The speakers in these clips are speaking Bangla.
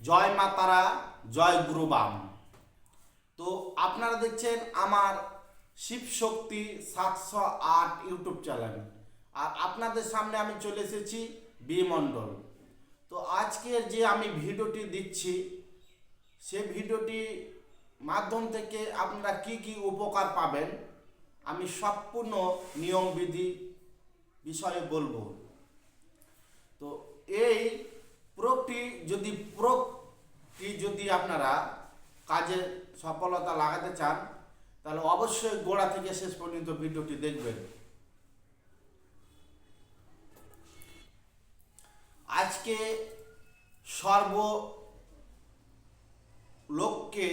জয় মা তারা জয় গুরু বাম। তো আপনারা দেখছেন আমার শিব শক্তি সাতশো আট ইউটিউব চ্যানেল। আর আপনাদের সামনে আমি চলে এসেছি বি মণ্ডল তো আজকের যে আমি ভিডিওটি দিচ্ছি, সে ভিডিওটি মাধ্যম থেকে আপনারা কি কি উপকার পাবেন, আমি সম্পূর্ণ নিয়মবিধি বিষয়ে বলব। তো এই প্রোগটি যদি আপনারা কাজে সফলতা লাগাতে চান, তাহলে অবশ্যই গোড়া থেকে শেষ পর্যন্ত ভিডিওটি দেখবেন। আজকে সর্ব লোককে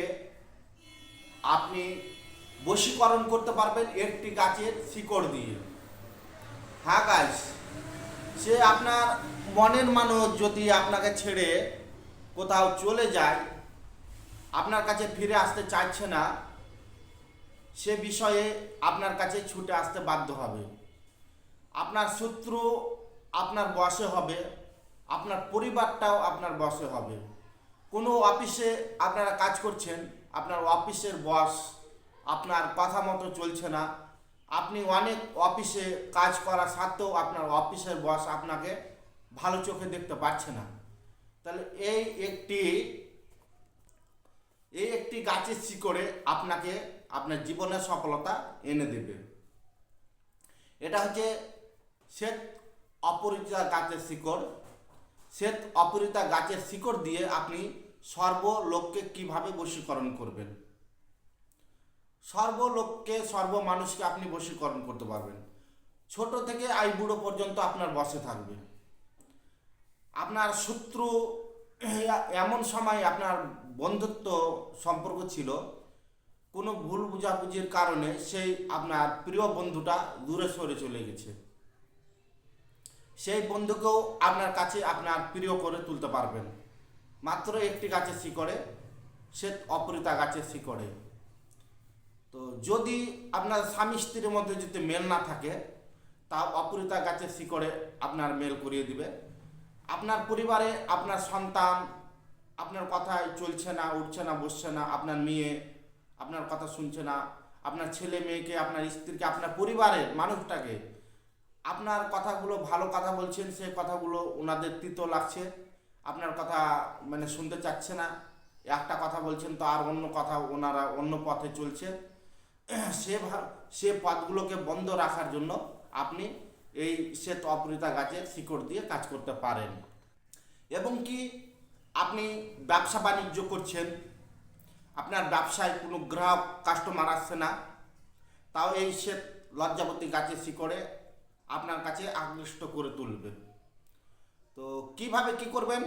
আপনি বশীকরণ করতে পারবেন একটি গাছের শিকড় দিয়ে। হ্যাঁ গাছ সে আপনার মনের মানুষ যদি আপনাকে ছেড়ে কোথাও চলে যায় আপনার কাছে ফিরে আসতে চাইছে না, সে বিষয়ে আপনার কাছে ছুটে আসতে বাধ্য হবে। আপনার শত্রু আপনার বসে হবে, আপনার পরিবারটাও আপনার বসে হবে। কোনো অফিসে আপনারা কাজ করছেন, আপনার অফিসের বস, আপনার কথা মতো চলছে না। আপনি অনেক অফিসে কাজ করা সত্ত্বেও আপনার অফিসের বস আপনাকে ভালো চোখে দেখতে পাচ্ছে না। তাহলে এই একটি এই একটি গাছের শিকড়ে আপনাকে আপনার জীবনের সফলতা এনে দেবে। এটা হচ্ছে শ্বেত অপরিচিতা গাছের শিকড়। শ্বেত অপরিতা গাছের শিকড় দিয়ে আপনি সর্বলোককে কীভাবে বশীকরণ করবেন? সর্বলোককে সর্ব মানুষকে আপনি বশীকরণ করতে পারবেন। ছোট থেকে আই বুড়ো পর্যন্ত আপনার বসে থাকবে। আপনার শত্রু এমন সময় আপনার বন্ধুত্ব সম্পর্ক ছিল, কোনো ভুল বুঝাবুঝির কারণে সেই আপনার প্রিয় বন্ধুটা দূরে সরে চলে গেছে। সেই বন্ধুকেও আপনার কাছে আপনার প্রিয় করে তুলতে পারবেন। মাত্র একটি গাছের শিকড়ে, সে অপরিতা গাছের শিকড়ে। তো যদি আপনার স্বামী স্ত্রীর মধ্যে যদি মেল না থাকে, তা অপরিতা গাছের শিকড়ে আপনার মেল করিয়ে দিবে। আপনার পরিবারে আপনার সন্তান আপনার কথায় চলছে না, উঠছে না, বসছে না, আপনার মেয়ে আপনার কথা শুনছে না, আপনার ছেলে মেয়েকে, আপনার স্ত্রীকে, আপনার পরিবারের মানুষটাকে, আপনার কথাগুলো ভালো কথা বলছেন, সে কথাগুলো ওনাদের তিতো লাগছে, আপনার কথা মানে শুনতে চাচ্ছে না, একটা কথা বলছেন তো আর অন্য কথা ওনারা অন্য পথে চলছে। সে সে পথগুলোকে বন্ধ রাখার জন্য আপনি এই শ্বেত অপরিতা গাছের শিকড় দিয়ে কাজ করতে পারেন। এবং কি আপনি ব্যবসা বাণিজ্য করছেন, আপনার ব্যবসায় কোনো গ্রাহক কাস্টমার আসছে না, তাও এই শ্বেত লজ্জাবতী গাছের শিকড়ে আপনার কাছে আকৃষ্ট করে তুলবে। তো কীভাবে কি করবেন?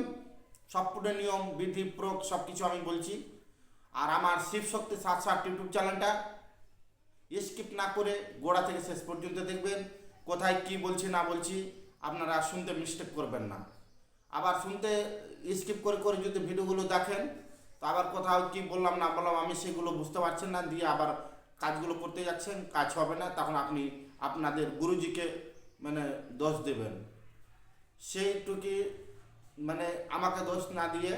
সম্পূর্ণ নিয়ম, বিধি, প্রয়োগ সব কিছু আমি বলছি। আর আমার শিব শক্তি সাত সাত ইউটিউব চ্যানেলটা স্কিপ না করে গোড়া থেকে শেষ পর্যন্ত দেখবেন। কোথায় কি বলছি না বলছি আপনারা শুনতে মিস্টেক করবেন না। আবার শুনতে স্কিপ করে করে যদি ভিডিওগুলো দেখেন, তো আবার কোথাও কি বললাম না বললাম, আমি সেগুলো বুঝতে পারছেন না, দিয়ে আবার কাজগুলো করতে যাচ্ছেন, কাজ হবে না, তখন আপনি আপনাদের গুরুজিকে মানে দোষ দেবেন। সেইটুকি মানে আমাকে দোষ না দিয়ে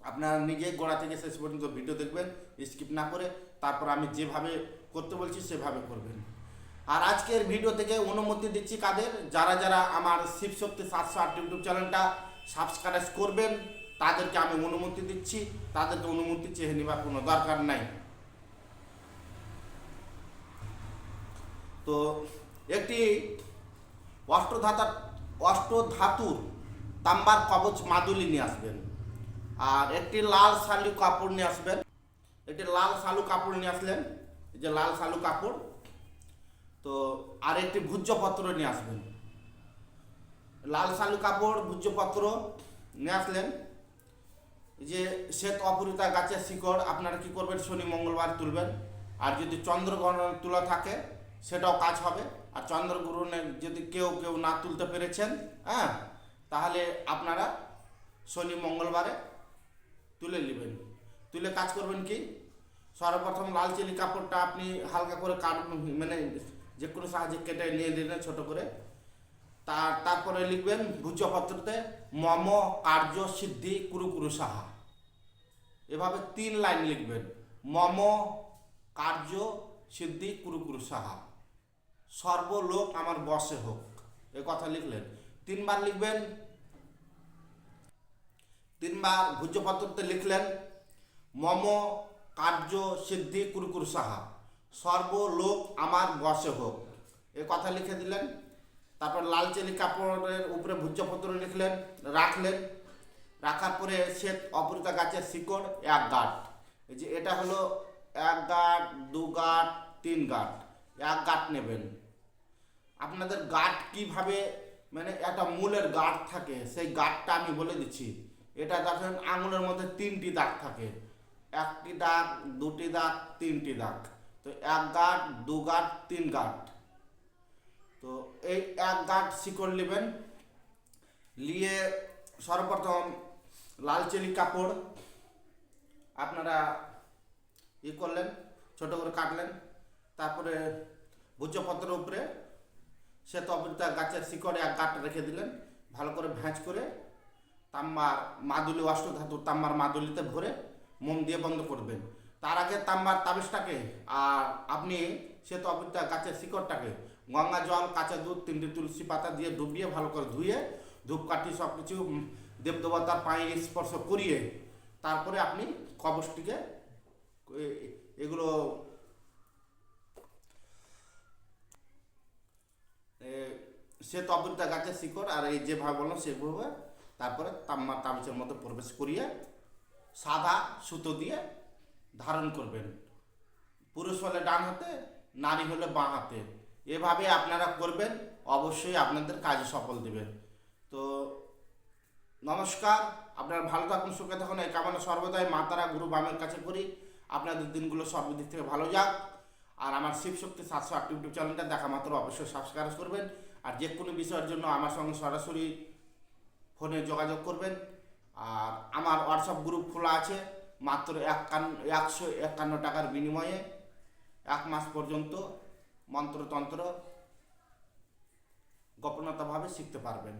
আপনারা নিজে গোড়া থেকে শেষ পর্যন্ত ভিডিও দেখবেন স্কিপ না করে, তারপর আমি যেভাবে করতে বলছি, সেভাবে করবেন। আর আজকের ভিডিও থেকে অনুমতি দিচ্ছি কাদের? যারা যারা আমার শিব শক্তি সাতশো আট ইউটিউব চ্যানেলটা সাবস্ক্রাইব করবেন, তাদেরকে আমি অনুমতি দিচ্ছি। তাদেরকে অনুমতি চেয়ে নেবার কোনো দরকার নাই। তো একটি অষ্টধাতা, অষ্টধাতুর তাম্বার কবচ মাদুলি নিয়ে আসবেন। আর একটি লাল শালু কাপড় নিয়ে আসবেন। একটি লাল শালু কাপড় নিয়ে আসলেন। যে লাল শালু কাপড় তো আর একটি ভূজ্যপত্র নিয়ে আসবেন। লাল শালু কাপড়, ভূজ্যপত্র নিয়ে আসলেন। যে শ্বেত অপরিতা গাছের শিকড়, আপনারা কি করবেন? শনি মঙ্গলবার তুলবেন। আর যদি চন্দ্রগ্রহণ তোলা থাকে, সেটাও কাজ হবে। আর চন্দ্রগ্রহণে যদি কেউ কেউ না তুলতে পেরেছেন হ্যাঁ তাহলে আপনারা শনি মঙ্গলবারে তুলে নেবেন। তুলে কাজ করবেন কি? সর্বপ্রথম লাল চিলি কাপড়টা আপনি হালকা করে কাট মানে যে কোনো সাহায্যে কেটে নিয়ে নিলেন ছোটো করে। তার, তারপরে লিখবেন ভূজ্যপত্রতে মম কার্য সিদ্ধি কুরু কুরু সাহা। এভাবে তিন লাইন লিখবেন। মম, কার্য, সিদ্ধি কুরু কুরু সাহা। সর্বলোক আমার বসে হোক। এ কথা লিখলেন। তিনবার লিখবেন। তিনবার ভূজ্যপত্রতে লিখলেন, মম, কার্য, সিদ্ধি, কুরকুর, সাহা। সর্বলোক আমার বসে হোক। এ কথা লিখে দিলেন, তারপর লাল চেলি কাপড়ের উপরে ভূজ্যপত্র লিখলেন, রাখলেন। রাখার পরে শ্বেত অপরিতা গাছের শিকড়, এক গাঁট। যে এটা হলো এক গাঁট, দু গাঁট, তিন গাঁট। এক গাঁট নেবেন। আপনাদের গাঁট কীভাবে মানে একটা মূলের গাঁট থাকে, সেই গাঁটটা আমি বলে দিচ্ছি। এটা দেখেন আঙুলের মধ্যে তিনটি দাগ থাকে। একটি দাগ, দুটি দাগ, তিনটি দাগ। তো এক গাঁট, দু গাঁট, তিন গাঁট। তো এই এক গাঁট শিকড় নেবেন, নিয়ে সর্বপ্রথম লাল চেলি কাপড় আপনারা ই করলেন, ছোট করে কাটলেন, তারপরে ভুজপত্রের উপরে সে তবলিতা গাছের শিকড়ে এক গাঁট রেখে দিলেন, ভালো করে ভ্যাঁচ করে তাম্বার মাদুলি, অষ্টধাতু তাম্বার মাদুলিতে ভরে মোম দিয়ে বন্ধ করবেন। তার আগে তাম্বার তাবিজটাকে আর আপনি সে তবলিতা গাছের শিকড়টাকে, গঙ্গা জল, কাঁচা দুধ, তিনটি তুলসী পাতা দিয়ে ডুবিয়ে ভালো করে ধুয়ে ধূপকাঠি সব কিছু দেবদেবতার পায়ে স্পর্শ করিয়ে তারপরে আপনি কবচটিকে এগুলো সে তবরিতা গাছের শিকড় আর এই যেভাবে বললাম সেভাবে তারপরে তাম্মা তাবিজের মধ্যে প্রবেশ করিয়ে সাদা সুতো দিয়ে ধারণ করবেন। পুরুষ হলে ডান হাতে, নারী হলে বাঁ হাতে। এভাবে আপনারা করবেন, অবশ্যই আপনাদের কাজে সফল দেবেন তো নমস্কার, আপনারা ভালো থাকুন, সুখে থাকুন, এই কামনা সর্বদাই মাতারা গুরু বামের কাছে করি। আপনাদের দিনগুলো সর্বদিক থেকে ভালো যাক। আর আমার শিবশক্তি সাতশো আট ইউটিউব চ্যানেলটা দেখা মাত্র, অবশ্যই সাবস্ক্রাইব করবেন। আর যে কোনো বিষয়ের জন্য আমার সঙ্গে সরাসরি ফোনে যোগাযোগ করবেন। আর আমার হোয়াটসঅ্যাপ গ্রুপ খোলা আছে। মাত্র একান্ন একশো একান্ন টাকার বিনিময়ে এক মাস পর্যন্ত মন্ত্রতন্ত্র গোপনতাভাবে শিখতে পারবেন।